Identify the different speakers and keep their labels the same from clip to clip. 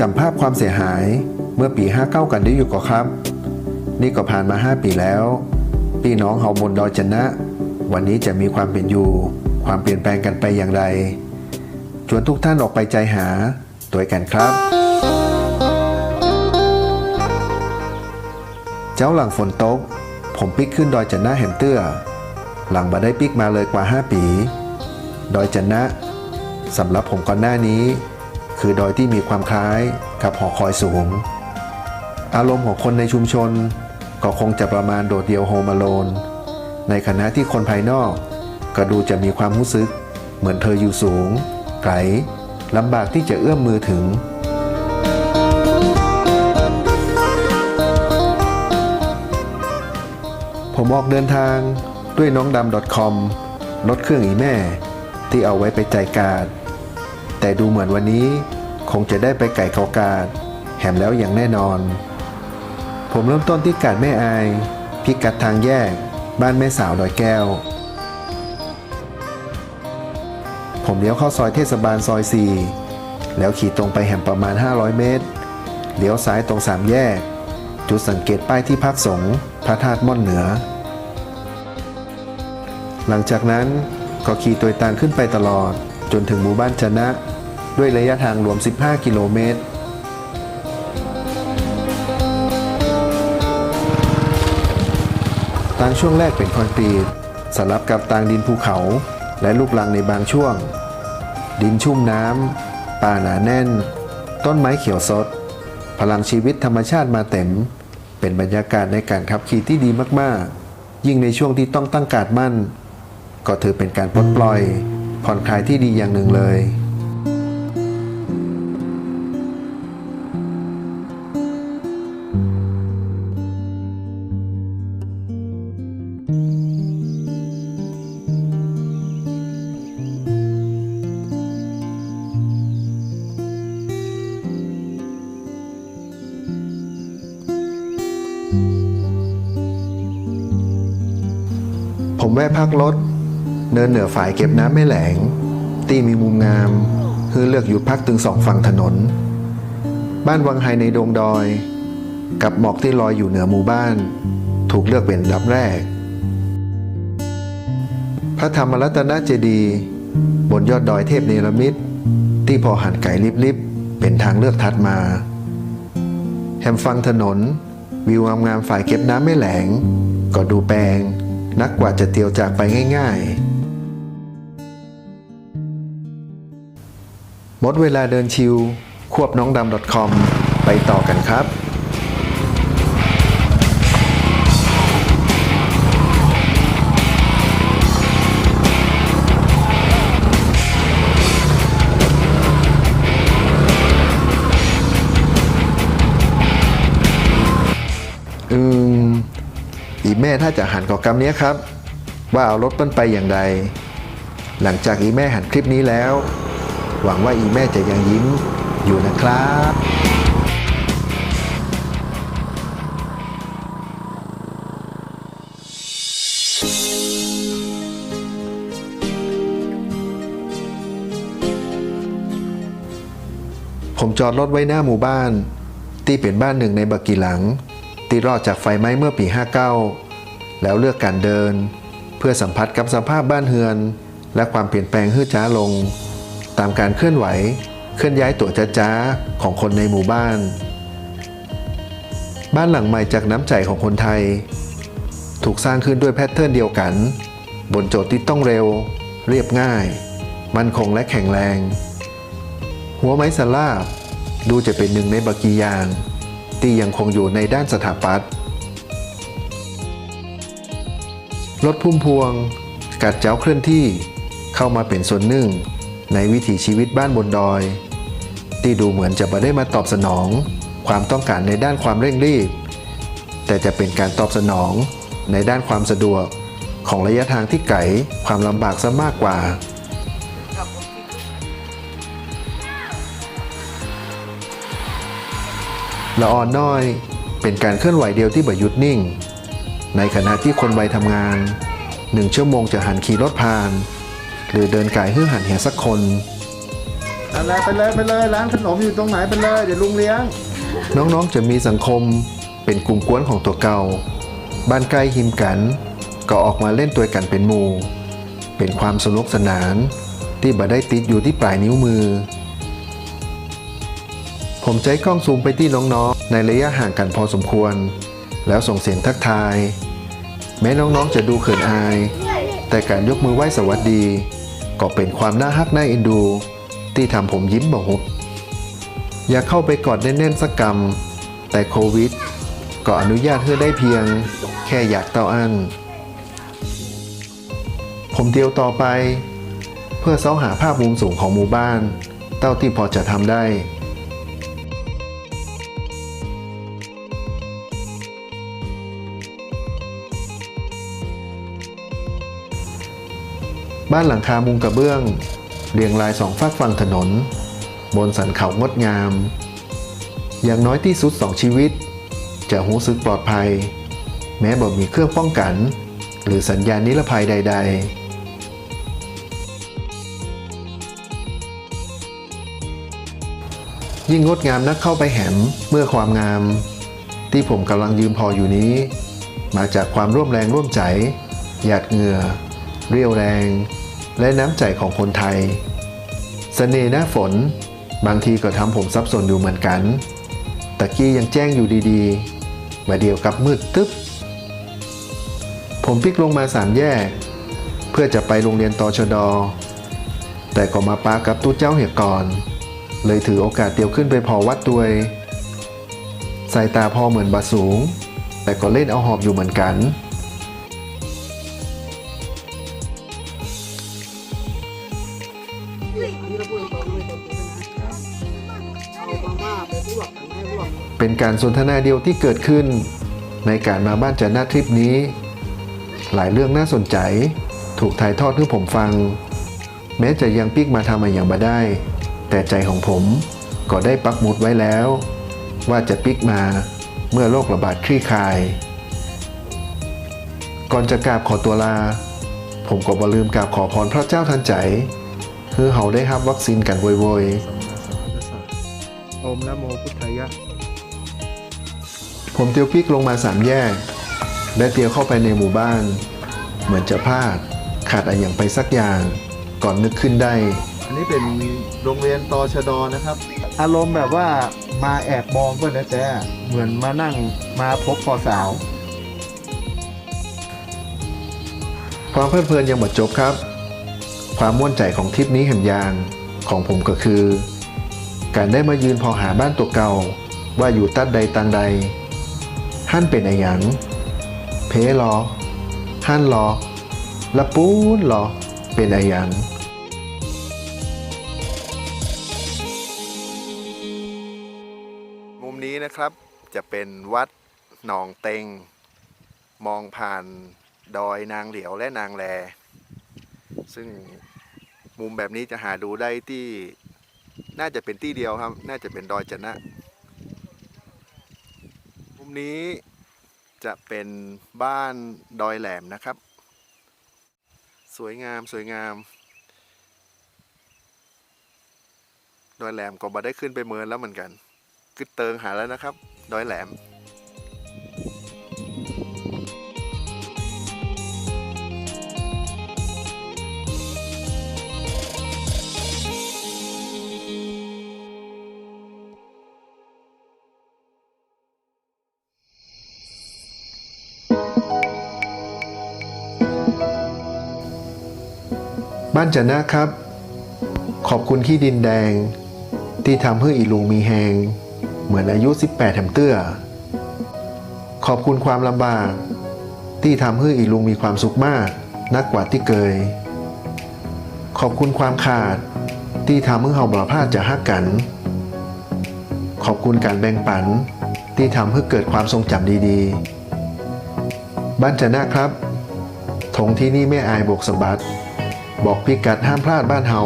Speaker 1: จำภาพความเสียหายเมื่อปี 59 กันได้อยู่ก่อครับ นี่ก็ผ่านมา 5 ปีแล้วพี่น้องเฮาบนดอยจันนะ วันนี้จะมีความเป็นอยู่ ความเปลี่ยนแปลงกันไปอย่างไรชวนทุกท่านออกไปใจหาตัวกันครับ เจ้าหลังฝนตก ผมปิกขึ้นดอยจันนะแหมเตื้อ หลังมาได้ปิกมาเลยกว่า 5 ปี ดอยจันนะสำหรับผมก่อนหน้านี้ คือดอยที่มีความคล้ายกับหอคอยสูง อารมณ์ของคนในชุมชน ก็คงจะประมาณโดดเดี่ยวโฮมอโลน ในขณะที่คนภายนอก ก็ดูจะมีความรู้สึก เหมือนเธออยู่สูง ไกลลำบากที่จะเอื้อมมือถึงผมออกเดินทางด้วยน้องดำ .com รถเครื่องอีแม่ ที่เอาไว้ไปใจกาด แต่ดูเหมือนวันนี้คงจะได้ไปไก่เขากาดแหมแล้วอย่างแน่นอน ผมเริ่มต้นที่กาดแม่อายพิกัดทางแยก บ้านแม่สาวดอยแก้ว ผมเลี้ยวเข้าซอยเทศบาลซอย 4 แล้วขี่ตรงไปแหมประมาณ 500 เมตร เลี้ยวซ้ายตรงสามแยก จุดสังเกตป้ายที่พักสงฆ์พระธาตุม่อนเหนือ หลังจากนั้นก็ขี่ตัวตานขึ้นไปตลอด จนถึงหมู่บ้านจนะ ด้วยระยะทางรวม 15 กิโลเมตร ทางช่วงแรกเป็นคอนกรีตสลับกับตางดินภูเขาและลูกลังในบางช่วง ดินชุ่มน้ำ ป่าหนาแน่น ต้นไม้เขียวสด พลังชีวิตธรรมชาติมาเต็ม เป็นบรรยากาศในการขับขี่ที่ดีมากๆ ยิ่งในช่วงที่ต้องตั้งการดมั่น ก็ถือเป็นการปลดปล่อย ผ่อนคลายที่ดีอย่างหนึ่งเลยผมแวะพักรถ เนินเหนือฝ่ายเก็บน้ำแม่แหลง ตีมีมุมงามคือเลือกหยุดพักถึงสองฝั่งถนน บ้านวังไฮในดงดอย กับหมอกที่ลอยอยู่เหนือหมู่บ้าน ถูกเลือกเป็นดับแรก พระธรรมรัตนเจดีย์บนยอดดอยเทพเนรมิตที่พอหันไก่ลิบๆเป็นทางเลือกถัดมา แฮมฟังถนน วิวงามๆฝ่ายเก็บน้ำแม่แหลง ก็ดูแปลงนักกว่าจะเตียวจากไปง่าย ๆ มดเวลาเดินชิว ควบน้องดำ .com ไปต่อกันครับ อืม อีแม่ถ้าจะหันก่อกรรมนี้ครับ ว่าเอารถเปิ้ลไปอย่างใด หลังจากอีแม่หันคลิปนี้แล้ว หวังว่าอีแม่จะยังยิ้มอยู่นะครับผมจอดรถไว้หน้าหมู่บ้านที่เป็นบ้านหนึ่งในบักกี่หลังที่รอดจากไฟไหม้เมื่อปี 59 แล้วเลือกการเดิน เพื่อสัมผัสกับสภาพบ้านเฮือน และความเปลี่ยนแปลงฮื้อจ้าลง ตามการเคลื่อนไหว เคลื่อนย้ายตัวจ้าๆของคนในหมู่บ้าน บ้านหลังใหม่จากน้ำใจของคนไทย ถูกสร้างขึ้นด้วยแพทเทิร์นเดียวกัน บนโจทย์ที่ต้องเร็ว เรียบง่าย มั่นคงและแข็งแรง หัวไม้สลาบดูจะเป็นหนึ่งในบักกียาง ที่ยังคงอยู่ในด้านสถาปัตย์รถพุ่มพวง กัดเจ้าเคลื่อนที่เข้ามาเป็นส่วนหนึ่ง ในวิถีชีวิตบ้านบนดอย ที่ดูเหมือนจะไม่ได้มาตอบสนอง ความต้องการในด้านความเร่งรีบ แต่จะเป็นการตอบสนองในด้านความสะดวกของระยะทางที่ไกลความลำบากซะมากกว่า ละอ่อนน้อยเป็นการเคลื่อนไหวเดียวที่บ่หยุดนิ่ง ในขณะที่คนวัยทำงานหนึ่งชั่วโมงจะหันขี่รถผ่าน หรือเดินกายเพื่อหันแหสักคน
Speaker 2: อะไรไปเลยไปเลยร้านขนมอยู่ตรงไหนไปเลยเดี๋ยวลุงเลี้ยง
Speaker 1: น้องๆจะมีสังคมเป็นกลุ่มกวนของตัวเก่า บ้านใกล้หิมกัน ก็ออกมาเล่นตัวกันเป็นหมู่ เป็นความสนุกสนาน ที่บ่ได้ติดอยู่ที่ปลายนิ้วมือ ผมใจกล้องซูมไปที่น้องๆ ในระยะห่างกันพอสมควร แล้วส่งเสียงทักทาย แม้น้องๆจะดูเขินอาย แต่การยกมือไหว้สวัสดี ก็เป็นความน่าฮักน่าเอ็นดู ที่ทำผมยิ้มบ่หุบอยากเข้าไปกอดแน่นๆสักกรรม แต่โควิด ก็อนุญาตให้ได้เพียง แค่อยากเต้าอั้นผมเดียวต่อไป เพื่อเสาหาภาพมุมสูงของหมู่บ้าน เต้าที่พอจะทำได้ บ้านหลังคามุงกระเบื้อง เรียงรายสองฝากฝั่งถนน บนสันเขางดงาม อย่างน้อยที่สุดสองชีวิต จะหูสึกปลอดภัย แม้บ่มีเครื่องป้องกัน หรือสัญญาณนิรภัยใด ๆยิ่งงดงามนักเข้าไปแหมเมื่อความงาม ที่ผมกำลังยืมพออยู่นี้ มาจากความร่วมแรงร่วมใจ หยาดเหงื่อ เรียวแรง และน้ำใจของคนไทยเสน่ห์หน้าฝน บางทีก็ทำผมสับสนอยู่เหมือนกันตะกี้ยังแจ้งอยู่ดีๆ มาเดียวกับมืดตึ๊บ ผมพลิกลงมาสามแยก เพื่อจะไปโรงเรียนตชดแต่ก็มาปากับตู้เจ้าเหียก่อน เลยถือโอกาสเดียวขึ้นไปพอวัดตัวย สายตาพอเหมือนบาสูง แต่ก็เล่นเอาหอบอยู่เหมือนกัน การสนทนาเดียวที่เกิดขึ้น ในการมาบ้านจันนาทริปนี้ หลายเรื่องน่าสนใจ ถูกถ่ายทอดให้ผมฟัง แม้จะยังปิกมาทำมาอย่างบ่ได้ แต่ใจของผมก็ได้ปักหมุดไว้แล้ว ว่าจะปิกมาเมื่อโรคระบาดคลี่คลาย ก่อนจะกราบขอตัวลา ผมก็บ่ลืมกราบขอพรพระเจ้าทันใจคือเขาได้รับวัคซีนกันโวยๆ
Speaker 2: โอมนะโมพุทธายะ
Speaker 1: ผมเตียวปิกลงมาสามแยก และเตียวเข้าไปในหมู่บ้าน เหมือนจะพลาดขาดอะไรอย่างไปสักอย่าง ก่อนนึกขึ้นได้
Speaker 2: อันนี้เป็นโรงเรียนตชดนะครับ อารมณ์แบบว่ามาแอบมองก็นะแต่เหมือนมานั่งมาพบพอสาว
Speaker 1: ความเพลิดเพลินยังหมดจบครับ ความม่วนใจของทริปนี้แห่งยางของผมก็คือ การได้มายืนพอหาบ้านตัวเก่า ว่าอยู่ตัดใดตังใด หั่นเป็นอะไรหยัง เพลอหั่นรอละปูนรอเป็นอะไรหยังมุมนี้นะครับจะเป็นวัดหนองเต็ง มองผ่านดอยนางเหลียวและนางแล ซึ่งมุมแบบนี้จะหาดูได้ที่น่าจะเป็นที่เดียวครับ น่าจะเป็นดอยจนะ มุมนี้จะเป็นบ้านดอยแหลมนะครับ สวยงามสวยงาม ดอยแหลมก็มาได้ขึ้นไปเมินแล้วเหมือนกันกึดเติงหาแล้วนะครับ ดอยแหลม บ้านจันนะครับ ขอบคุณที่ดินแดง ที่ทำให้อีลุงมีแหง เหมือนอายุ 18แถมเตื้อ ขอบคุณความลำบาก ที่ทำให้อีลุงมีความสุขมาก นักกว่าที่เคย ขอบคุณความขาด ที่ทำให้เฮาบ่พลาดจะฮักกัน ขอบคุณการแบ่งปัน ที่ทำให้เกิดความทรงจำดีๆ บ้านจันนะครับทงที่นี่ไม่อายบกสมบัติ บอกพิกัดห้ามพลาดบ้านเฮา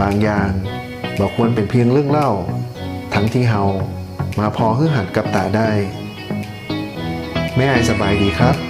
Speaker 1: บางอย่างบอกควรเป็นเพียงเรื่องเล่า ทั้งที่เฮามาพอฮือหันกับตาได้ แม่ไอสบายดีครับ